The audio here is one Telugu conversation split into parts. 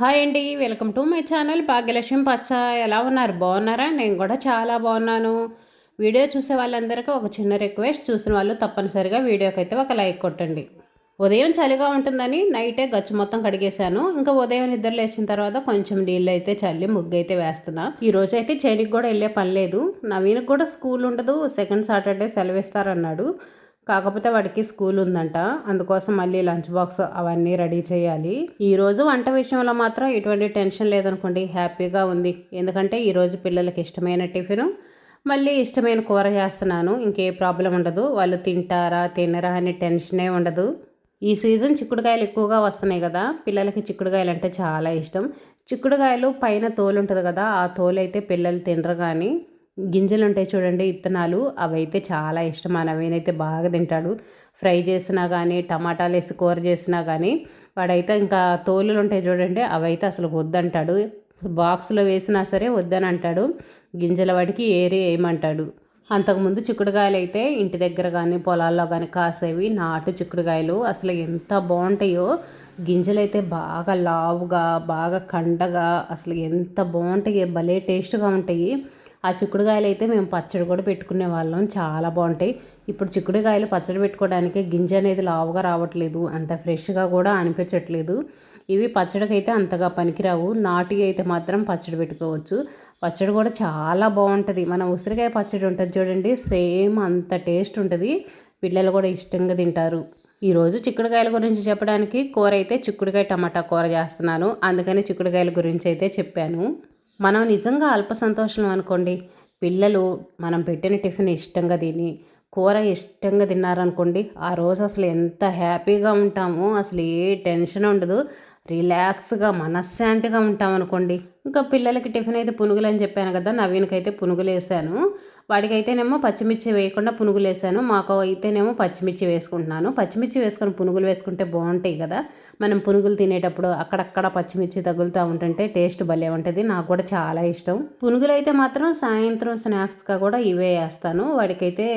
హాయ్ అండి welcome to my channel Bhagyalakshmi పచ్చ. ఎలా ఉన్నారు? బాగున్నారా? నేను కూడా చాలా బాగున్నాను. వీడియో చూసే వాళ్ళందరికీ ఒక చిన్న రిక్వెస్ట్. చూసిన వాళ్ళు తప్పనిసరిగా వీడియోకి అయితే ఒక లైక్ కొట్టండి. ఉదయం చలిగా ఉంటుందని నైటే గచ్చు మొత్తం కడిగేశాను. ఇంకా ఉదయం నిద్ర లేచిన తర్వాత కొంచెం నీళ్ళు అయితే చల్లి ముగ్గు అయితే వేస్తున్నా. ఈ రోజు అయితే చేనికి కూడా వెళ్ళే పని లేదు. నవీన్కి కూడా స్కూల్ ఉండదు. సెకండ్ సాటర్డే సెలవిస్తారన్నాడు కాకపోతే వాడికి స్కూల్ ఉందంట. అందుకోసం మళ్ళీ లంచ్ బాక్స్ అవన్నీ రెడీ చేయాలి. ఈరోజు వంట విషయంలో మాత్రం ఎటువంటి టెన్షన్ లేదనుకోండి. హ్యాపీగా ఉంది. ఎందుకంటే ఈరోజు పిల్లలకి ఇష్టమైన టిఫిన్. మళ్ళీ ఇష్టమైన కూర చేస్తున్నాను. ఇంకే ప్రాబ్లం ఉండదు. వాళ్ళు తింటారా తినరా అనే టెన్షనే ఉండదు. ఈ సీజన్ చిక్కుడుకాయలు ఎక్కువగా వస్తున్నాయి కదా. పిల్లలకి చిక్కుడుకాయలు అంటే చాలా ఇష్టం. చిక్కుడుకాయలు పైన తోలు ఉంటుంది కదా. ఆ తోలు అయితే పిల్లలు తినరు కానీ గింజలు ఉంటాయి చూడండి ఇత్తనాలు. అవైతే చాలా ఇష్టం. మా నవీనైతే బాగా తింటాడు. ఫ్రై చేసినా కానీ టమాటాలు వేసి కూర చేసినా కానీ వాడైతే ఇంకా తోలులు ఉంటాయి చూడండి అవైతే అసలు వద్దంటాడు. బాక్స్లో వేసినా సరే వద్దని అంటాడు గింజల వాడికి ఏరి వేయమంటాడు అంతకుముందు చిక్కుడుకాయలు అయితే ఇంటి దగ్గర కానీ పొలాల్లో కానీ కాసేవి నాటు చిక్కుడుకాయలు. అసలు ఎంత బాగుంటాయో గింజలు అయితే బాగా లావుగా బాగా కండగా అసలు ఎంత బాగుంటాయి భలే టేస్ట్గా ఉంటాయి. ఆ చిక్కుడుకాయలు అయితే మేము పచ్చడి కూడా పెట్టుకునే వాళ్ళం. చాలా బాగుంటాయి. ఇప్పుడు చిక్కుడుకాయలు పచ్చడి పెట్టుకోవడానికి గింజ అనేది లావుగా రావట్లేదు. అంత ఫ్రెష్గా కూడా అనిపించట్లేదు. ఇవి పచ్చడికైతే అంతగా పనికిరావు. నాటి అయితే మాత్రం పచ్చడి పెట్టుకోవచ్చు. పచ్చడి కూడా చాలా బాగుంటుంది. మన ఉసిరికాయ పచ్చడి ఉంటుంది చూడండి. సేమ్ అంత టేస్ట్ ఉంటుంది. పిల్లలు కూడా ఇష్టంగా తింటారు. ఈరోజు చిక్కుడుకాయల గురించి చెప్పడానికి కూర అయితే చిక్కుడుకాయ టమాటా కూర చేస్తున్నాను. అందుకని చిక్కుడుకాయల గురించి అయితే చెప్పాను. మనం నిజంగా అల్ప సంతోషం అనుకోండి పిల్లలు మనం పెట్టిన టిఫిన్ ఇష్టంగా తిని కూర ఇష్టంగా తిన్నారనుకోండి ఆ రోజు అసలు ఎంత హ్యాపీగా ఉంటామో అసలు ఏ టెన్షన్ ఉండదు. రిలాక్స్గా మనశ్శాంతిగా ఉంటాం అనుకోండి ఇంకా పిల్లలకి టిఫిన్ అయితే పునుగులు అని చెప్పాను కదా నవీన్కి అయితే పునుగులు వేసాను వాడికైతేనేమో పచ్చిమిర్చి వేయకుండా పునుగులు వేసాను. మాకు అయితేనేమో పచ్చిమిర్చి వేసుకుంటున్నాను. పచ్చిమిర్చి వేసుకొని పునుగులు వేసుకుంటే బాగుంటాయి కదా. మనం పునుగులు తినేటప్పుడు అక్కడక్కడ పచ్చిమిర్చి తగులుతూ ఉంటుంటే టేస్ట్ భలే ఉంటుంది. నాకు కూడా చాలా ఇష్టం. పునుగులు అయితే మాత్రం సాయంత్రం స్నాక్స్గా కూడా ఇవే వేస్తాను. వాడికైతే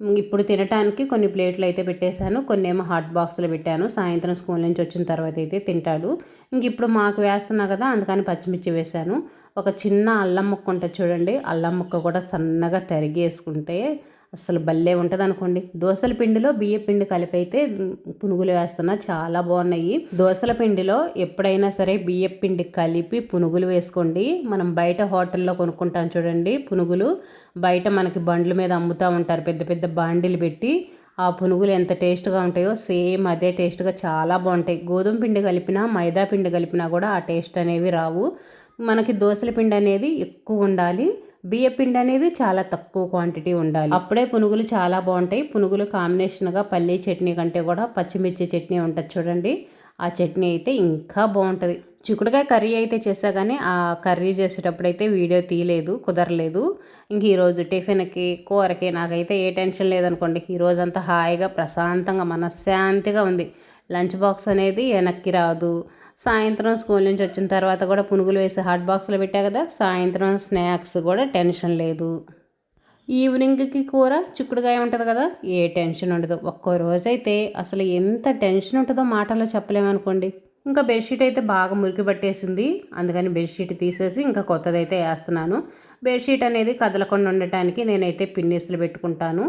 ఇప్పుడు తినటానికి కొన్ని ప్లేట్లు అయితే పెట్టేశాను. కొన్ని ఏమో హాట్ బాక్స్లో పెట్టాను. సాయంత్రం స్కూల్ నుంచి వచ్చిన తర్వాత అయితే తింటాడు. ఇంక ఇప్పుడు మాకు వేస్తున్నా కదా అందుకని పచ్చిమిర్చి వేశాను. ఒక చిన్న అల్లం ముక్క ఉంటుంది చూడండి. అల్లం ముక్క కూడా సన్నగా తరిగేసుకుంటే అసలు భలే ఉంటుంది అనుకోండి దోసల పిండిలో బియ్య పిండి కలిపి అయితే పునుగులు వేస్తున్నా చాలా బాగున్నాయి. దోసల పిండిలో ఎప్పుడైనా సరే బియ్య పిండి కలిపి పునుగులు వేసుకోండి. మనం బయట హోటల్లో కొనుక్కుంటాం చూడండి పునుగులు. బయట మనకి బండ్ల మీద అమ్ముతూ ఉంటారు పెద్ద పెద్ద బాండీలు పెట్టి. ఆ పునుగులు ఎంత టేస్ట్గా ఉంటాయో సేమ్ అదే టేస్ట్గా చాలా బాగుంటాయి. గోధుమ పిండి కలిపినా మైదా పిండి కలిపినా కూడా ఆ టేస్ట్ అనేవి రావు. మనకి దోసల పిండి అనేది ఎక్కువ ఉండాలి. బియ్య పిండి అనేది చాలా తక్కువ క్వాంటిటీ ఉండాలి. అప్పుడే పునుగులు చాలా బాగుంటాయి. పునుగులు కాంబినేషన్గా పల్లీ చట్నీ కంటే కూడా పచ్చిమిర్చి చట్నీ ఉంటుంది చూడండి. ఆ చట్నీ అయితే ఇంకా బాగుంటుంది. చిక్కుడుకాయ కర్రీ అయితే చేసా కానీ ఆ కర్రీ చేసేటప్పుడు అయితే వీడియో తీయలేదు కుదరలేదు. ఇంక ఈరోజు టిఫిన్కి కూరకి నాకైతే ఏ టెన్షన్ లేదనుకోండి. ఈరోజు అంతా హాయిగా ప్రశాంతంగా మనశ్శాంతిగా ఉంది. లంచ్ బాక్స్ అనేది వెనక్కి రాదు. సాయంత్రం స్కూల్ నుంచి వచ్చిన తర్వాత కూడా పునుగులు వేసి హాట్ బాక్స్లో పెట్టా కదా సాయంత్రం స్నాక్స్ కూడా టెన్షన్ లేదు. ఈవినింగ్కి కూర చిక్కుడుగాయ ఉంటుంది కదా ఏ టెన్షన్ ఉండదు. ఒక్కో రోజైతే అసలు ఎంత టెన్షన్ ఉంటుందో మాటల్లో చెప్పలేమనుకోండి. ఇంకా బెడ్షీట్ అయితే బాగా మురికి పట్టేసింది. అందుకని బెడ్షీట్ తీసేసి ఇంకా కొత్తదైతే వేస్తున్నాను. బెడ్షీట్ అనేది కదలకుండా ఉండటానికి నేనైతే పిన్నిస్లు పెట్టుకుంటాను.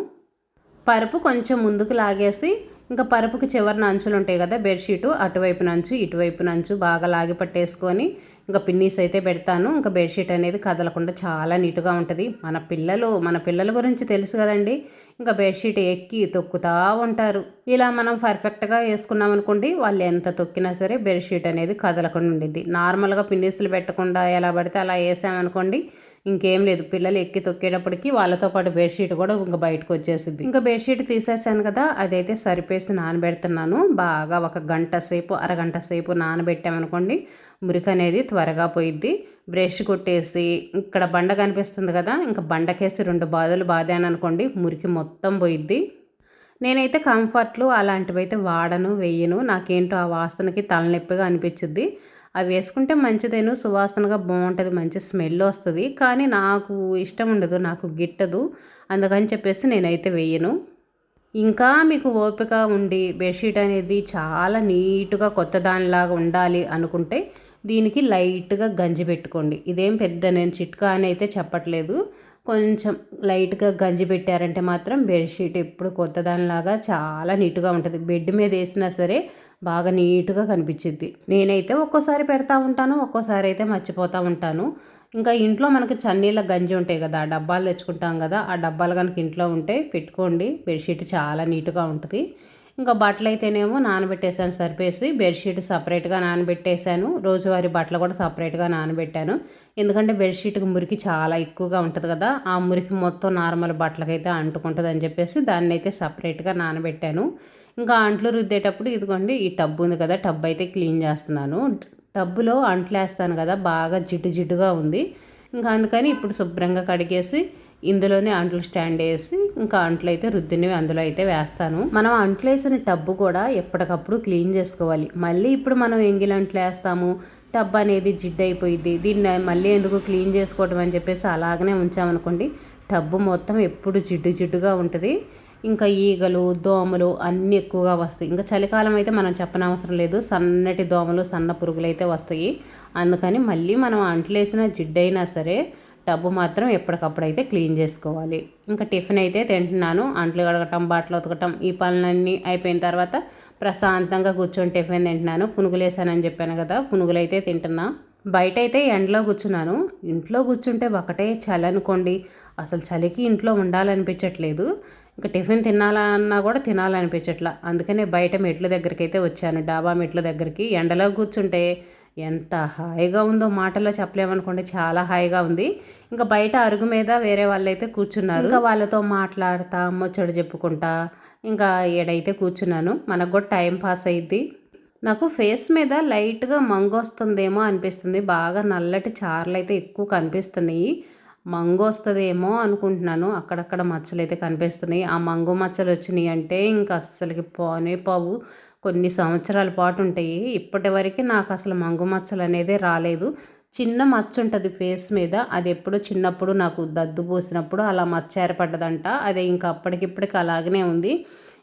పరుపు కొంచెం ముందుకు లాగేసి ఇంకా పరుపుకి చివరిన అంచులు ఉంటాయి కదా బెడ్షీటు అటువైపు నంచు ఇటువైపు నంచు బాగా లాగి పట్టేసుకొని ఇంకా పిన్నీస్ అయితే పెడతాను. ఇంకా బెడ్షీట్ అనేది కదలకుండా చాలా నీట్గా ఉంటుంది. మన పిల్లలు మన పిల్లల గురించి తెలుసు కదండి ఇంకా బెడ్షీట్ ఎక్కి తొక్కుతూ ఉంటారు. ఇలా మనం పర్ఫెక్ట్గా వేసుకున్నాం అనుకోండి వాళ్ళు ఎంత తొక్కినా సరే బెడ్షీట్ అనేది కదలకుండా ఉండింది నార్మల్గా పిన్నీసులు పెట్టకుండా ఎలా పడితే అలా వేసామనుకోండి ఇంకేం లేదు. పిల్లలు ఎక్కి తొక్కేటప్పటికి వాళ్ళతో పాటు బెడ్షీట్ కూడా ఇంకా బయటకు వచ్చేసింది. ఇంకా బెడ్షీట్ తీసేసాను కదా అదైతే సరిపేసి నానబెడుతున్నాను. బాగా ఒక గంట సేపు అరగంట సేపు నానబెట్టామనుకోండి మురికి అనేది త్వరగా పోయిద్ది. బ్రష్ కొట్టేసి ఇక్కడ బండ కనిపిస్తుంది కదా ఇంకా బండకేసి రెండు బాధలు బాధాను అనుకోండి మురికి మొత్తం పోయిద్ది. నేనైతే కంఫర్ట్లు అలాంటివి అయితే వాడను వెయ్యను నాకేంటో ఆ వాసనకి తలనొప్పిగా అనిపించుద్ది. అవి వేసుకుంటే మంచిదేను సువాసనగా బాగుంటుంది మంచి స్మెల్ వస్తుంది. కానీ నాకు ఇష్టం ఉండదు నాకు గిట్టదు. అందుకని చెప్పేసి నేనైతే వేయను. ఇంకా మీకు ఓపిక ఉండి బెడ్షీట్ అనేది చాలా నీట్గా కొత్త దానిలాగా ఉండాలి అనుకుంటే దీనికి లైట్గా గంజి పెట్టుకోండి. ఇదేం పెద్ద నేను చిట్కా అని అయితే చెప్పట్లేదు. కొంచెం లైట్గా గంజి పెట్టారంటే మాత్రం బెడ్షీట్ ఎప్పుడు కొత్తదానిలాగా చాలా నీట్గా ఉంటుంది. బెడ్ మీద వేసినా సరే బాగా నీట్గా కనిపించింది నేనైతే ఒక్కోసారి పెడతా ఉంటాను ఒక్కోసారి అయితే మర్చిపోతూ ఉంటాను. ఇంకా ఇంట్లో మనకు చన్నీళ్ళ గంజి ఉంటాయి కదా ఆ డబ్బాలు తెచ్చుకుంటాం కదా ఆ డబ్బాలు కనుక ఇంట్లో ఉంటే పెట్టుకోండి. బెడ్షీట్ చాలా నీట్గా ఉంటుంది. ఇంకా బట్టలు అయితేనేమో నానబెట్టేసాను సరిపేసి బెడ్షీట్ సపరేట్గా నానబెట్టేశాను. రోజువారీ బట్టలు కూడా సపరేట్గా నానబెట్టాను. ఎందుకంటే బెడ్షీట్కి మురికి చాలా ఎక్కువగా ఉంటుంది కదా ఆ మురికి మొత్తం నార్మల్ బట్టలకైతే అంటుకుంటుంది అని చెప్పేసి దాన్ని అయితే సపరేట్గా నానబెట్టాను. ఇంకా అంట్లు రుద్దేటప్పుడు ఇదిగోండి ఈ టబ్ ఉంది కదా టబ్ అయితే క్లీన్ చేస్తున్నాను. టబ్బులో అంట్లు వేస్తాను కదా బాగా జిడ్డు జిడ్డుగా ఉంది. ఇంకా అందుకని ఇప్పుడు శుభ్రంగా కడిగేసి ఇందులోనే అంట్లు స్టాండ్ వేసి ఇంకా అంట్లు అయితే రుద్దినవి అందులో అయితే వేస్తాను. మనం అంట్లు వేసిన టబ్బు కూడా ఎప్పటికప్పుడు క్లీన్ చేసుకోవాలి. మళ్ళీ ఇప్పుడు మనం ఎంగిల్ అంట్లు వేస్తాము టబ్ అనేది జిడ్డు అయిపోయింది దీన్ని మళ్ళీ ఎందుకు క్లీన్ చేసుకోవటం అని చెప్పేసి అలాగనే ఉంచామనుకోండి టబ్బు మొత్తం ఎప్పుడు జిడ్డు జిడ్డుగా ఉంటుంది. ఇంకా ఈగలు దోమలు అన్నీ ఎక్కువగా వస్తాయి. ఇంకా చలికాలం అయితే మనం చెప్పనవసరం లేదు. సన్నటి దోమలు సన్న పురుగులు అయితే వస్తాయి. అందుకని మళ్ళీ మనం అంట్లేసిన జిడ్డైనా సరే టబ్బు మాత్రం ఎప్పటికప్పుడు అయితే క్లీన్ చేసుకోవాలి. ఇంకా టిఫిన్ అయితే తింటున్నాను. అంట్లు కడగటం బాటలు ఉతకటం ఈ పనులన్నీ అయిపోయిన తర్వాత ప్రశాంతంగా కూర్చొని టిఫిన్ తింటున్నాను. పునుగులు వేసానని చెప్పాను కదా పునుగులు అయితే తింటున్నా. బయట అయితే ఎండలో కూర్చున్నాను. ఇంట్లో కూర్చుంటే ఒకటే చలి అనుకోండి. అసలు చలికి ఇంట్లో ఉండాలనిపించట్లేదు. ఇంకా టిఫిన్ తినాలన్నా కూడా తినాలనిపించట్లా. అందుకనే బయట మెట్ల దగ్గరికి అయితే వచ్చాను. డాబా మెట్ల దగ్గరికి. ఎండలో కూర్చుంటే ఎంత హాయిగా ఉందో మాటల్లో చెప్పలేమనుకోండి చాలా హాయిగా ఉంది. ఇంకా బయట అరుగు మీద వేరే వాళ్ళు అయితే కూర్చున్నారు. ఇంకా వాళ్ళతో మాట్లాడతా ముచ్చడు చెప్పుకుంటా ఇంకా ఏడైతే కూర్చున్నాను. మనకు కూడా టైం పాస్ అయ్యిద్ది నాకు ఫేస్ మీద లైట్గా మంగు వస్తుందేమో అనిపిస్తుంది. బాగా నల్లటి చార్లు అయితే ఎక్కువ కనిపిస్తున్నాయి. మంగు వస్తుందేమో అనుకుంటున్నాను. అక్కడక్కడ మచ్చలు అయితే కనిపిస్తున్నాయి. ఆ మంగు మచ్చలు వచ్చినాయి అంటే ఇంకా అస్సలకి పోనే పోవు. కొన్ని సంవత్సరాల పాటు ఉంటాయి. ఇప్పటి వరకు నాకు అసలు మంగు మచ్చలు అనేది రాలేదు. చిన్న మచ్చ ఉంటుంది ఫేస్ మీద. అది ఎప్పుడు చిన్నప్పుడు నాకు దద్దు పోసినప్పుడు అలా మచ్చ ఏర్పడ్డదంట. అది ఇంకా అప్పటికిప్పటికి అలాగనే ఉంది.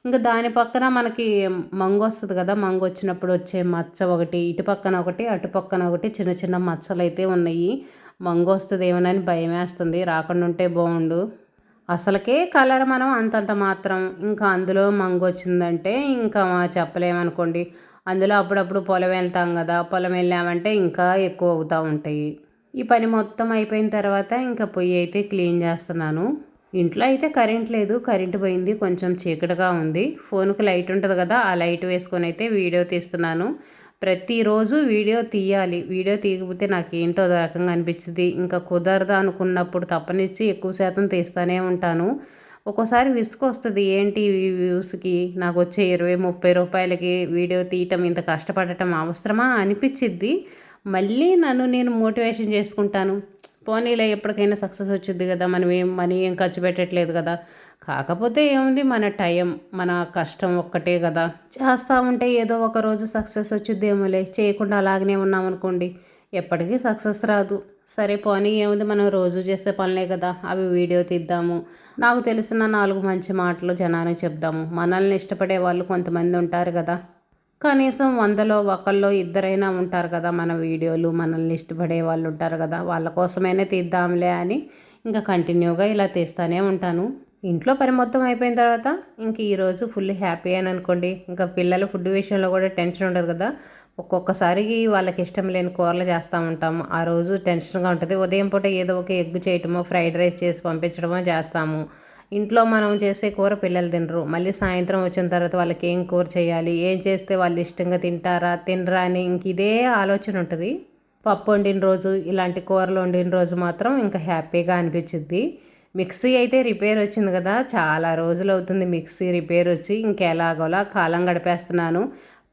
ఇంకా దాని పక్కన మనకి మంగు వస్తుంది కదా. మంగు వచ్చినప్పుడు వచ్చే మచ్చ ఒకటి ఇటు పక్కన ఒకటి అటు పక్కన ఒకటి చిన్న చిన్న మచ్చలు అయితే ఉన్నాయి. మంగు వస్తుంది ఏమోనని భయం వేస్తుంది రాకుండా ఉంటే బాగుండు అసలుకే కలర్ మనం అంతంత మాత్రం ఇంకా అందులో మంగు వచ్చిందంటే ఇంకా చెప్పలేమనుకోండి. అందులో అప్పుడప్పుడు పొలం వెళ్తాం కదా పొలం వెళ్ళామంటే ఇంకా ఎక్కువ అవుతూ ఉంటాయి. ఈ పని మొత్తం అయిపోయిన తర్వాత ఇంకా పొయ్యి అయితే క్లీన్ చేస్తున్నాను. ఇంట్లో అయితే కరెంట్ లేదు కరెంట్ పోయింది కొంచెం చీకటిగా ఉంది. ఫోన్కి లైట్ ఉంటుంది కదా ఆ లైట్ వేసుకొని అయితే వీడియో తీస్తున్నాను. ప్రతిరోజు వీడియో తీయాలి. వీడియో తీయకపోతే నాకు ఏంటో రకంగా అనిపించింది ఇంకా కుదరదు అనుకున్నప్పుడు తప్పనిచ్చి ఎక్కువ శాతం తీస్తూనే ఉంటాను. ఒక్కోసారి విసుగు వస్తుంది. ఏంటి వ్యూస్కి? నాకు వచ్చే ఇరవై ముప్పై రూపాయలకి వీడియో తీయటం ఇంత కష్టపడటం అవసరమా? అనిపించిద్ది మళ్ళీ నన్ను నేను మోటివేషన్ చేసుకుంటాను. పోనీలే ఎప్పటికైనా సక్సెస్ వచ్చింది కదా. మనం ఏం మనీ ఏం ఖర్చు పెట్టట్లేదు కదా. కాకపోతే ఏముంది? మన టైం మన కష్టం ఒక్కటే కదా. చేస్తూ ఉంటే ఏదో ఒక రోజు సక్సెస్ వచ్చిద్దేమోలే చేయకుండా అలాగనే ఉన్నామనుకోండి ఎప్పటికీ సక్సెస్ రాదు. సరే పోనీ ఏముంది? మనం రోజు చేసే పనులే కదా. అవి వీడియో తీద్దాము. నాకు తెలిసిన నాలుగు మంచి మాటలు జనానికి చెప్దాము. మనల్ని ఇష్టపడే వాళ్ళు కొంతమంది ఉంటారు కదా. కనీసం వందలో ఒకళ్ళో ఇద్దరైనా ఉంటారు కదా మన వీడియోలు. మనల్ని ఇష్టపడే వాళ్ళు ఉంటారు కదా. వాళ్ళ కోసమైనా తీద్దాంలే అని ఇంకా కంటిన్యూగా ఇలా తీస్తూనే ఉంటాను. ఇంట్లో పని మొత్తం అయిపోయిన తర్వాత ఇంక ఈరోజు ఫుల్ హ్యాపీ అని అనుకోండి. ఇంకా పిల్లలు ఫుడ్ విషయంలో కూడా టెన్షన్ ఉండదు కదా. ఒక్కొక్కసారికి వాళ్ళకి ఇష్టం లేని కూరలు చేస్తూ ఉంటాము. ఆ రోజు టెన్షన్గా ఉంటుంది. ఉదయం పూట ఏదో ఒక ఎగ్ చేయటమో ఫ్రైడ్ రైస్ చేసి పంపించడమో చేస్తాము. ఇంట్లో మనం చేసే కూర పిల్లలు తినరు. మళ్ళీ సాయంత్రం వచ్చిన తర్వాత వాళ్ళకి ఏం కూర చేయాలి ఏం చేస్తే వాళ్ళు ఇష్టంగా తింటారా తినరా అని ఇంక ఇదే ఆలోచన ఉంటుంది. పప్పు వండిన రోజు ఇలాంటి కూరలు వండిన రోజు మాత్రం ఇంకా హ్యాపీగా అనిపించింది మిక్సీ అయితే రిపేర్ వచ్చింది కదా చాలా రోజులు అవుతుంది మిక్సీ రిపేర్ వచ్చి ఇంకెలాగోలా కాలం గడిపేస్తున్నాను.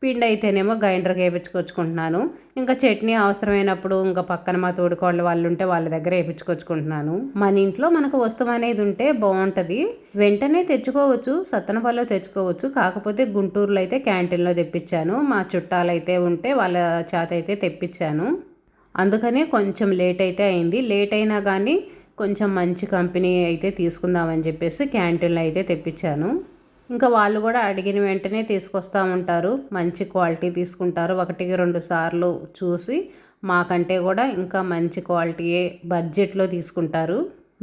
పిండి అయితేనేమో గ్రైండర్కి వేయించుకొచ్చుకుంటున్నాను ఇంకా చట్నీ అవసరమైనప్పుడు ఇంకా పక్కన మా తోడుకోళ్ళ వాళ్ళు ఉంటే వాళ్ళ దగ్గర వేయించుకొచ్చుకుంటున్నాను మన ఇంట్లో మనకు వస్తువు అనేది ఉంటే బాగుంటుంది. వెంటనే తెచ్చుకోవచ్చు సత్తనపల్లిలో తెచ్చుకోవచ్చు. కాకపోతే గుంటూరులో అయితే క్యాంటీన్లో తెప్పించాను. మా చుట్టాలు అయితే ఉంటే వాళ్ళ చేత అయితే తెప్పించాను. అందుకనే కొంచెం లేట్ అయితే అయింది. లేట్ అయినా కానీ కొంచెం మంచి కంపెనీ అయితే తీసుకుందామని చెప్పేసి క్యాంటీన్లో అయితే తెప్పించాను. ఇంకా వాళ్ళు కూడా అడిగిన వెంటనే తీసుకొస్తూ ఉంటారు. మంచి క్వాలిటీ తీసుకుంటారు. ఒకటికి రెండు సార్లు చూసి మాకంటే కూడా ఇంకా మంచి క్వాలిటీయే బడ్జెట్లో తీసుకుంటారు.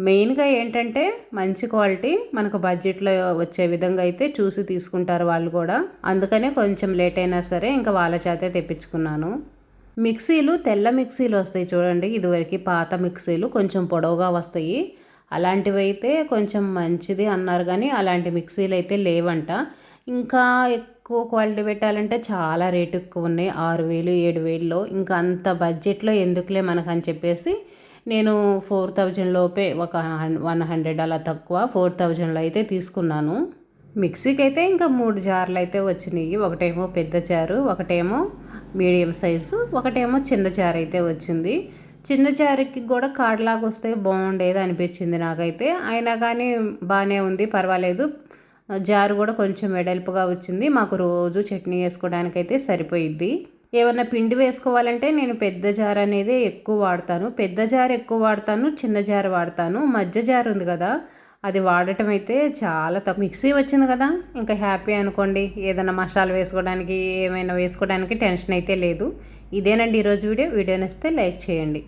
మెయిన్గా ఏంటంటే మంచి క్వాలిటీ మనకు బడ్జెట్లో వచ్చే విధంగా అయితే చూసి తీసుకుంటారు వాళ్ళు కూడా. అందుకనే కొంచెం లేట్ అయినా సరే ఇంకా వాళ్ళ చేతే తెప్పించుకున్నాను. మిక్సీలు తెల్ల మిక్సీలు వస్తాయి చూడండి. ఇదివరకు పాత మిక్సీలు కొంచెం పొడవుగా వస్తాయి. అలాంటివి అయితే కొంచెం మంచిది అన్నారు కానీ అలాంటి మిక్సీలు అయితే లేవంట. ఇంకా ఎక్కువ క్వాలిటీ పెట్టాలంటే చాలా రేటు ఎక్కువ ఉన్నాయి. ఆరు వేలు ఏడు వేలలో. ఇంకా అంత బడ్జెట్లో ఎందుకులే మనకు అని చెప్పేసి నేను ఫోర్ థౌజండ్ లోపే ఒక వన్ హండ్రెడ్ అలా తక్కువ ఫోర్ థౌజండ్లో అయితే తీసుకున్నాను. మిక్సీకి అయితే ఇంకా మూడు జార్లు అయితే వచ్చినాయి. ఒకటేమో పెద్ద జారు ఒకటేమో మీడియం సైజు ఒకటేమో చిన్న జారు అయితే వచ్చింది. చిన్న జారుకి కూడా కాడలాగా వస్తే బాగుండేది అనిపించింది నాకైతే. అయినా కానీ బాగానే ఉంది పర్వాలేదు. జారు కూడా కొంచెం వెడల్పుగా వచ్చింది. మాకు రోజు చట్నీ వేసుకోవడానికి అయితే సరిపోయిద్ది. ఏమన్నా పిండి వేసుకోవాలంటే నేను పెద్ద జార్ అనేది ఎక్కువ వాడతాను. పెద్ద జార్ ఎక్కువ వాడతాను చిన్న జార్ వాడతాను. మధ్య జార్ ఉంది కదా అది వాడటం అయితే చాలా తక్కువ మిక్సీ వచ్చింది కదా ఇంకా హ్యాపీ అనుకోండి. ఏదైనా మసాలా వేసుకోవడానికి ఏమైనా వేసుకోవడానికి టెన్షన్ అయితే లేదు. ఇదేనండి ఈరోజు వీడియో. వీడియో నచ్చితే లైక్ చేయండి.